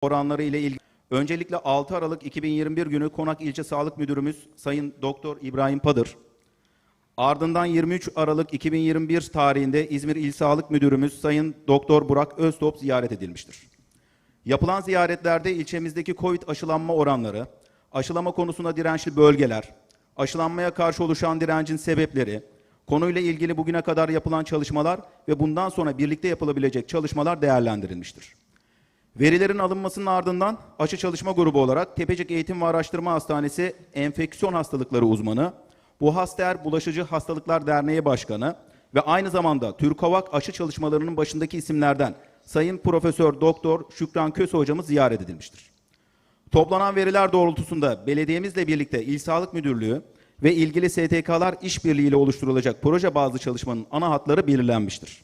oranları ile ilgili öncelikle 6 Aralık 2021 günü Konak İlçe Sağlık Müdürümüz Sayın Doktor İbrahim Padır Ardından 23 Aralık 2021 tarihinde İzmir İl Sağlık Müdürümüz Sayın Doktor Burak Öztop ziyaret edilmiştir. Yapılan ziyaretlerde ilçemizdeki Covid aşılanma oranları, aşılama konusunda dirençli bölgeler, aşılanmaya karşı oluşan direncin sebepleri, konuyla ilgili bugüne kadar yapılan çalışmalar ve bundan sonra birlikte yapılabilecek çalışmalar değerlendirilmiştir. Verilerin alınmasının ardından aşı çalışma grubu olarak Tepecik Eğitim ve Araştırma Hastanesi Enfeksiyon Hastalıkları uzmanı, Bu Haster Bulaşıcı Hastalıklar Derneği Başkanı ve aynı zamanda Türkovak aşı çalışmalarının başındaki isimlerden Sayın Profesör Doktor Şükran Köse hocamız ziyaret edilmiştir. Toplanan veriler doğrultusunda belediyemizle birlikte İl Sağlık Müdürlüğü ve ilgili STK'lar işbirliğiyle oluşturulacak proje bazlı çalışmanın ana hatları belirlenmiştir.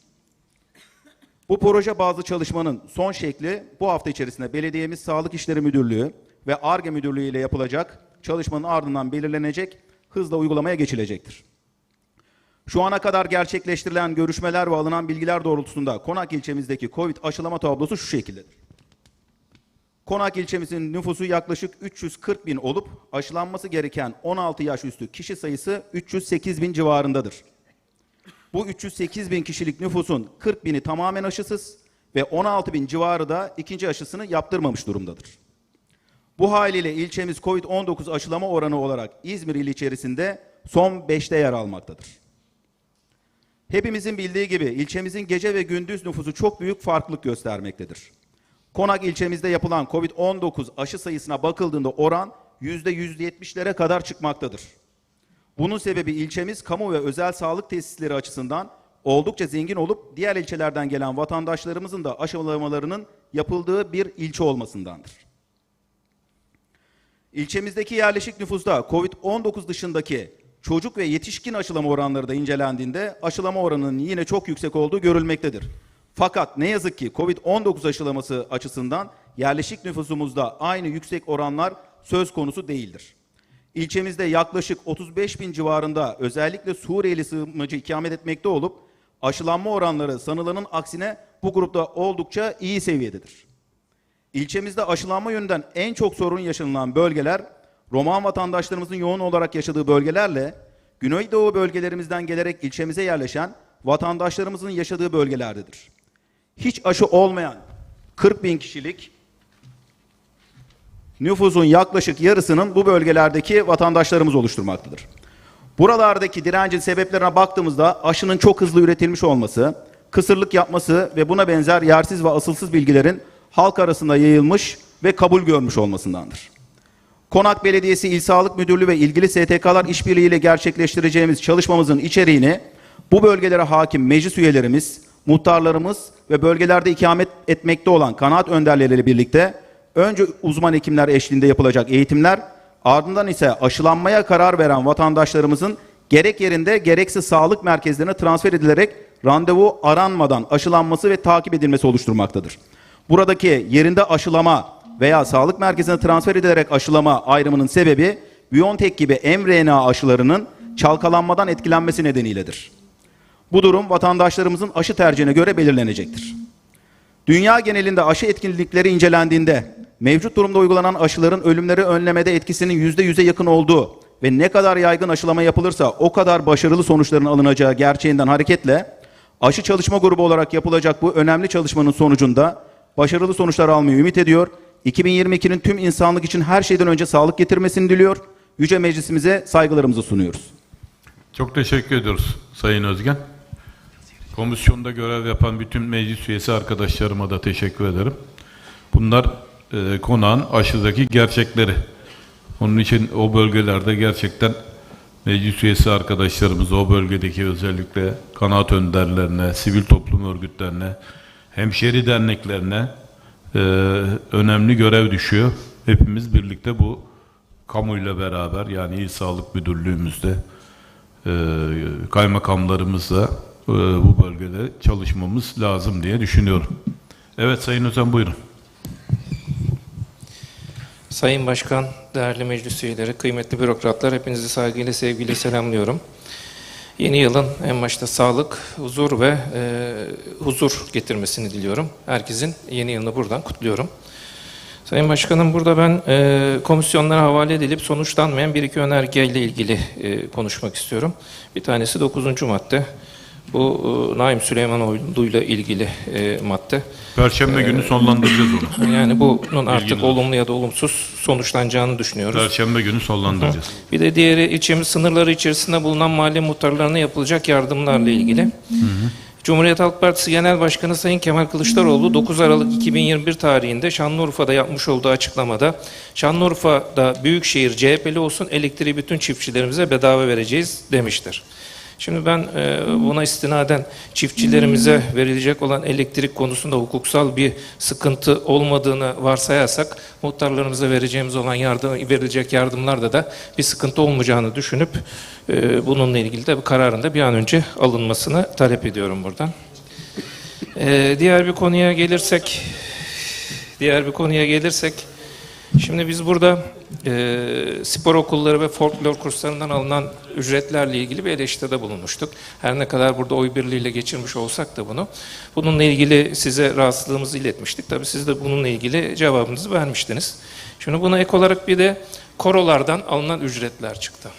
Bu proje bazlı çalışmanın son şekli bu hafta içerisinde Belediyemiz Sağlık İşleri Müdürlüğü ve ARGE Müdürlüğü ile yapılacak çalışmanın ardından belirlenecek, hızla uygulamaya geçilecektir. Şu ana kadar gerçekleştirilen görüşmeler ve alınan bilgiler doğrultusunda Konak ilçemizdeki COVID aşılama tablosu şu şekildedir. Konak ilçemizin nüfusu yaklaşık 340 bin olup aşılanması gereken 16 yaş üstü kişi sayısı 308 bin civarındadır. Bu 308 bin kişilik nüfusun 40 bini tamamen aşısız ve 16 bin civarı da ikinci aşısını yaptırmamış durumdadır. Bu haliyle ilçemiz COVID-19 aşılama oranı olarak İzmir ili içerisinde son 5'te yer almaktadır. Hepimizin bildiği gibi ilçemizin gece ve gündüz nüfusu çok büyük farklılık göstermektedir. Konak ilçemizde yapılan COVID-19 aşı sayısına bakıldığında oran %170'lere kadar çıkmaktadır. Bunun sebebi ilçemiz kamu ve özel sağlık tesisleri açısından oldukça zengin olup diğer ilçelerden gelen vatandaşlarımızın da aşılamalarının yapıldığı bir ilçe olmasındandır. İlçemizdeki yerleşik nüfusta COVID-19 dışındaki çocuk ve yetişkin aşılama oranları da incelendiğinde aşılama oranının yine çok yüksek olduğu görülmektedir. Fakat ne yazık ki COVID-19 aşılaması açısından yerleşik nüfusumuzda aynı yüksek oranlar söz konusu değildir. İlçemizde yaklaşık 35 bin civarında özellikle Suriyeli sığınmacı ikamet etmekte olup aşılanma oranları sanılanın aksine bu grupta oldukça iyi seviyededir. İlçemizde aşılanma yönünden en çok sorun yaşanılan bölgeler Roman vatandaşlarımızın yoğun olarak yaşadığı bölgelerle Güneydoğu bölgelerimizden gelerek ilçemize yerleşen vatandaşlarımızın yaşadığı bölgelerdedir. Hiç aşı olmayan 40 bin kişilik nüfusun yaklaşık yarısının bu bölgelerdeki vatandaşlarımız oluşturmaktadır. Buralardaki direncin sebeplerine baktığımızda aşının çok hızlı üretilmiş olması, kısırlık yapması ve buna benzer yersiz ve asılsız bilgilerin halk arasında yayılmış ve kabul görmüş olmasındandır. Konak Belediyesi İl Sağlık Müdürlüğü ve ilgili STK'lar işbirliğiyle gerçekleştireceğimiz çalışmamızın içeriğini bu bölgelere hakim meclis üyelerimiz, muhtarlarımız ve bölgelerde ikamet etmekte olan kanaat önderleriyle birlikte önce uzman hekimler eşliğinde yapılacak eğitimler, ardından ise aşılanmaya karar veren vatandaşlarımızın gerek yerinde gerekse sağlık merkezlerine transfer edilerek randevu aranmadan aşılanması ve takip edilmesi oluşturmaktadır. Buradaki yerinde aşılama veya sağlık merkezine transfer edilerek aşılama ayrımının sebebi BioNTech gibi mRNA aşılarının çalkalanmadan etkilenmesi nedeniyledir. Bu durum vatandaşlarımızın aşı tercihine göre belirlenecektir. Dünya genelinde aşı etkinlikleri incelendiğinde mevcut durumda uygulanan aşıların ölümleri önlemede etkisinin yüzde yüze yakın olduğu ve ne kadar yaygın aşılama yapılırsa o kadar başarılı sonuçların alınacağı gerçeğinden hareketle aşı çalışma grubu olarak yapılacak bu önemli çalışmanın sonucunda başarılı sonuçlar almayı ümit ediyor. 2022'nin tüm insanlık için her şeyden önce sağlık getirmesini diliyor. Yüce Meclisimize saygılarımızı sunuyoruz. Çok teşekkür ediyoruz Sayın Özgen. Komisyonda görev yapan bütün meclis üyesi arkadaşlarıma da teşekkür ederim. Bunlar e, konağın aşıdaki gerçekleri. Onun için o bölgelerde gerçekten meclis üyesi arkadaşlarımız o bölgedeki özellikle kanaat önderlerine, sivil toplum örgütlerine, hemşeri derneklerine e, önemli görev düşüyor. Hepimiz birlikte bu kamuyla beraber yani İl Sağlık Müdürlüğümüzde e, kaymakamlarımızla e, bu bölgede çalışmamız lazım diye düşünüyorum. Evet Sayın Özen buyurun. Sayın Başkan, değerli meclis üyeleri, kıymetli bürokratlar, hepinizi saygıyla, sevgiyle selamlıyorum. Yeni yılın en başta sağlık, huzur ve e, huzur getirmesini diliyorum. Herkesin yeni yılını buradan kutluyorum. Sayın Başkanım burada ben e, komisyonlara havale edilip sonuçlanmayan bir iki önergeyle ilgili e, konuşmak istiyorum. Bir tanesi 9. madde. Bu e, Naim Süleymanoğlu ile ilgili e, madde. Perşembe günü sonlandıracağız onu. Yani bunun artık Bilginiz olumlu ya da olumsuz sonuçlanacağını düşünüyoruz. Perşembe günü sonlandıracağız. Bir de diğeri ilçemiz sınırları içerisinde bulunan mahalle muhtarlarına yapılacak yardımlarla ilgili. Cumhuriyet Halk Partisi Genel Başkanı Sayın Kemal Kılıçdaroğlu 9 Aralık 2021 tarihinde Şanlıurfa'da yapmış olduğu açıklamada Şanlıurfa'da büyükşehir CHP'li olsun elektriği bütün çiftçilerimize bedava vereceğiz demiştir. Şimdi ben e, buna istinaden çiftçilerimize verilecek olan elektrik konusunda hukuksal bir sıkıntı olmadığını varsayarsak muhtarlarımıza vereceğimiz olan yardım verilecek yardımlarda da bir sıkıntı olmayacağını düşünüp e, bununla ilgili de bir kararın da bir an önce alınmasını talep ediyorum buradan. E, diğer bir konuya gelirsek diğer bir konuya gelirsek Şimdi biz burada e, spor okulları ve folklor kurslarından alınan ücretlerle ilgili bir eleştiride bulunmuştuk. Her ne kadar burada oy birliğiyle geçirmiş olsak da bunu. Bununla ilgili size rahatsızlığımızı iletmiştik. Tabii siz de bununla ilgili cevabınızı vermiştiniz. Şimdi buna ek olarak bir de korolardan alınan ücretler çıktı.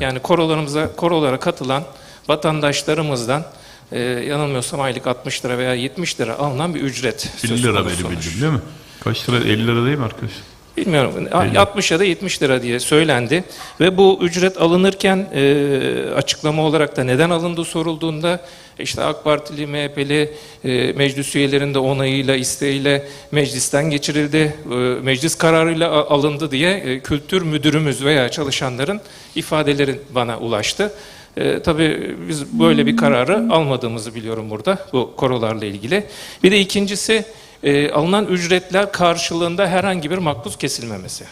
Yani korolarımıza, korolara katılan vatandaşlarımızdan e, yanılmıyorsam aylık 60 lira veya 70 lira alınan bir ücret 50 söz lira konusu. beni bildim değil mi? Kaç lira? 50 lira değil mi arkadaş? Bilmiyorum. 60 ya da 70 lira diye söylendi. Ve bu ücret alınırken e, açıklama olarak da neden alındığı sorulduğunda işte AK Partili, MHP'li e, meclis üyelerinin de onayıyla, isteğiyle meclisten geçirildi, e, meclis kararıyla alındı diye e, kültür müdürümüz veya çalışanların ifadeleri bana ulaştı. E, tabii biz böyle bir kararı almadığımızı biliyorum burada bu korolarla ilgili. Bir de ikincisi e, alınan ücretler karşılığında herhangi bir makbuz kesilmemesi.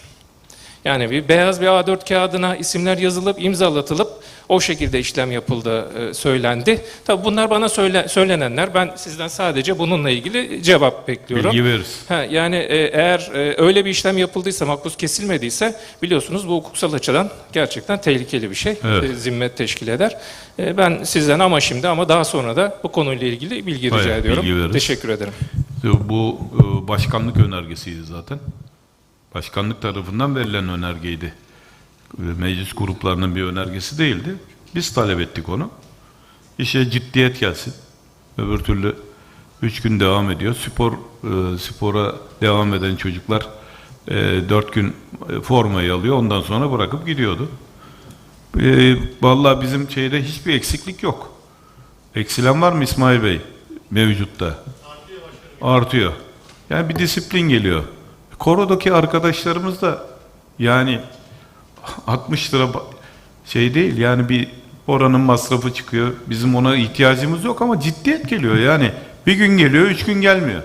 Yani bir beyaz bir A4 kağıdına isimler yazılıp imzalatılıp o şekilde işlem yapıldığı e, söylendi. Tabii bunlar bana söyle, söylenenler. Ben sizden sadece bununla ilgili cevap bekliyorum. Bilgi veririz. Ha, yani e, eğer e, öyle bir işlem yapıldıysa, makbuz kesilmediyse biliyorsunuz bu hukuksal açıdan gerçekten tehlikeli bir şey. Evet. E, zimmet teşkil eder. E, ben sizden ama şimdi ama daha sonra da bu konuyla ilgili bilgi rica Hayır, ediyorum. bilgi veririz. Teşekkür ederim. Bu e, başkanlık önergesiydi zaten. Başkanlık tarafından verilen önergeydi. E, Meclis gruplarının bir önergesi değildi. Biz talep ettik onu. İşe ciddiyet gelsin. Öbür türlü üç gün devam ediyor. Spor e, spora devam eden çocuklar dört gün formayı alıyor. Ondan sonra bırakıp gidiyordu. Vallahi bizim şeyde hiçbir eksiklik yok. Eksilen var mı İsmail Bey mevcutta? Artıyor. Yani bir disiplin geliyor. Korodaki arkadaşlarımız da yani 60 lira şey değil yani bir oranın masrafı çıkıyor. Bizim ona ihtiyacımız yok ama ciddiyet geliyor yani. Bir gün geliyor, üç gün gelmiyor.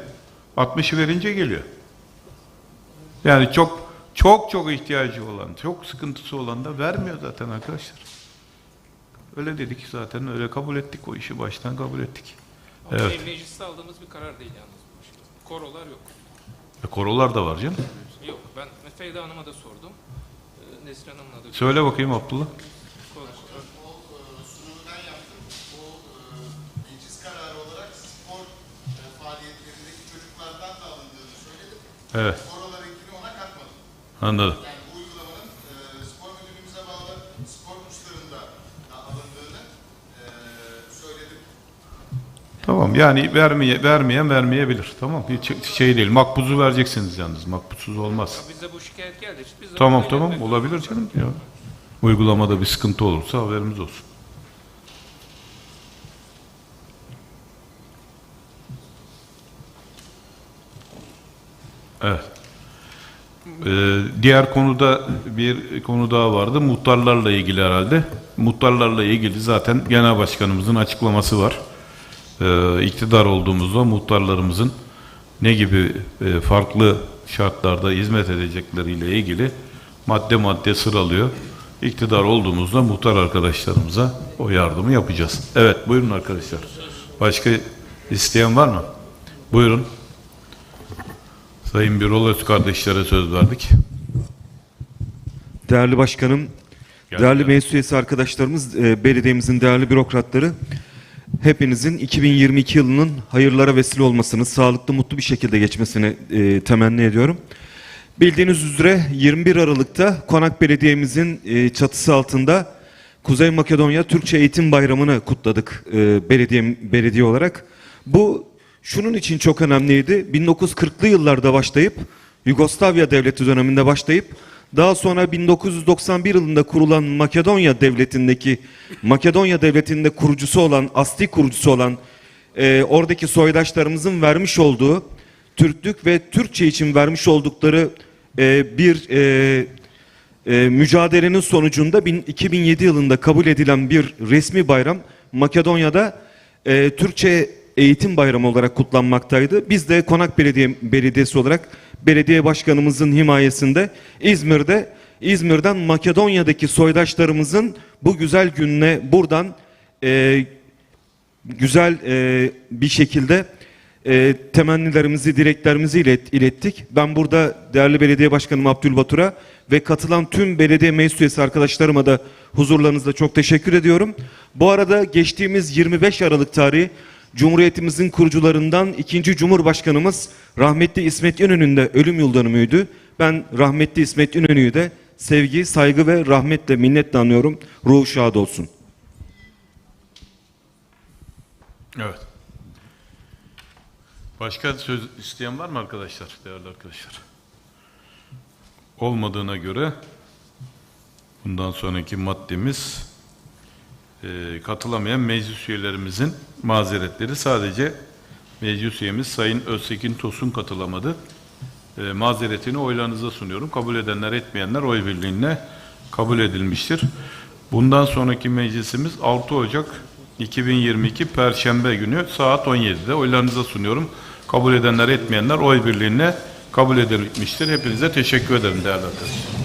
60'ı verince geliyor. Yani çok çok çok ihtiyacı olan, çok sıkıntısı olan da vermiyor zaten arkadaşlar. Öyle dedik zaten, öyle kabul ettik o işi baştan kabul ettik. Evet. Mecliste aldığımız bir karar değil yalnız. Korolar yok. E, korolar da var canım. Yok. Ben Feyda Hanım'a da sordum. Ee, Neslihan Hanım'la da Söyle bakayım Abdullah. sunumundan yaptım. O e, meclis kararı olarak spor e, faaliyetlerindeki çocuklardan da alındığını söyledim. Evet, Oralarınkini ona katmadım. anladım. Yani Tamam yani vermeye, vermeyen vermeyebilir. Tamam hiç şey değil. Makbuzu vereceksiniz yalnız. Makbuzsuz olmaz. Bize bu şikayet geldi. Biz de Tamam bunu tamam olabilir canım. Ya. Uygulamada bir sıkıntı olursa haberimiz olsun. Evet. Ee, diğer konuda bir konu daha vardı. Muhtarlarla ilgili herhalde. Muhtarlarla ilgili zaten genel başkanımızın açıklaması var. Ee, iktidar olduğumuzda muhtarlarımızın ne gibi e, farklı şartlarda hizmet edecekleriyle ilgili madde madde sıralıyor. İktidar olduğumuzda muhtar arkadaşlarımıza o yardımı yapacağız. Evet buyurun arkadaşlar. Başka isteyen var mı? Buyurun. Sayın Birol Öz kardeşlere söz verdik. Değerli başkanım, Geldi, değerli meclis üyesi arkadaşlarımız, e, belediyemizin değerli bürokratları, hepinizin 2022 yılının hayırlara vesile olmasını, sağlıklı, mutlu bir şekilde geçmesini e, temenni ediyorum. Bildiğiniz üzere 21 Aralık'ta Konak Belediye'mizin e, çatısı altında Kuzey Makedonya Türkçe Eğitim Bayramı'nı kutladık e, belediye belediye olarak. Bu şunun için çok önemliydi. 1940'lı yıllarda başlayıp Yugoslavya Devleti döneminde başlayıp daha sonra 1991 yılında kurulan Makedonya Devleti'ndeki Makedonya Devleti'nde kurucusu olan, asli kurucusu olan e, oradaki soydaşlarımızın vermiş olduğu Türklük ve Türkçe için vermiş oldukları e, bir e, e, mücadelenin sonucunda bin- 2007 yılında kabul edilen bir resmi bayram Makedonya'da e, Türkçe Eğitim Bayramı olarak kutlanmaktaydı. Biz de Konak Belediye Belediyesi olarak belediye başkanımızın himayesinde İzmir'de İzmir'den Makedonya'daki soydaşlarımızın bu güzel gününe buradan e, güzel e, bir şekilde e, temennilerimizi, dileklerimizi ilet, ilettik. Ben burada değerli belediye başkanım Abdülbatur'a ve katılan tüm belediye meclis üyesi arkadaşlarıma da huzurlarınızda çok teşekkür ediyorum. Bu arada geçtiğimiz 25 Aralık tarihi Cumhuriyetimizin kurucularından ikinci Cumhurbaşkanımız rahmetli İsmet İnönü'nün de ölüm yıl dönümüydü. Ben rahmetli İsmet İnönü'yü de sevgi, saygı ve rahmetle, minnetle anıyorum. Ruhu şad olsun. Evet. Başka söz isteyen var mı arkadaşlar, değerli arkadaşlar? Olmadığına göre bundan sonraki maddemiz e, katılamayan meclis üyelerimizin mazeretleri sadece meclis üyemiz Sayın Öztekin Tosun katılamadı. E, mazeretini oylarınıza sunuyorum. Kabul edenler etmeyenler oy birliğine kabul edilmiştir. Bundan sonraki meclisimiz 6 Ocak 2022 Perşembe günü saat 17'de oylarınıza sunuyorum. Kabul edenler etmeyenler oy birliğine kabul edilmiştir. Hepinize teşekkür ederim değerli arkadaşlar.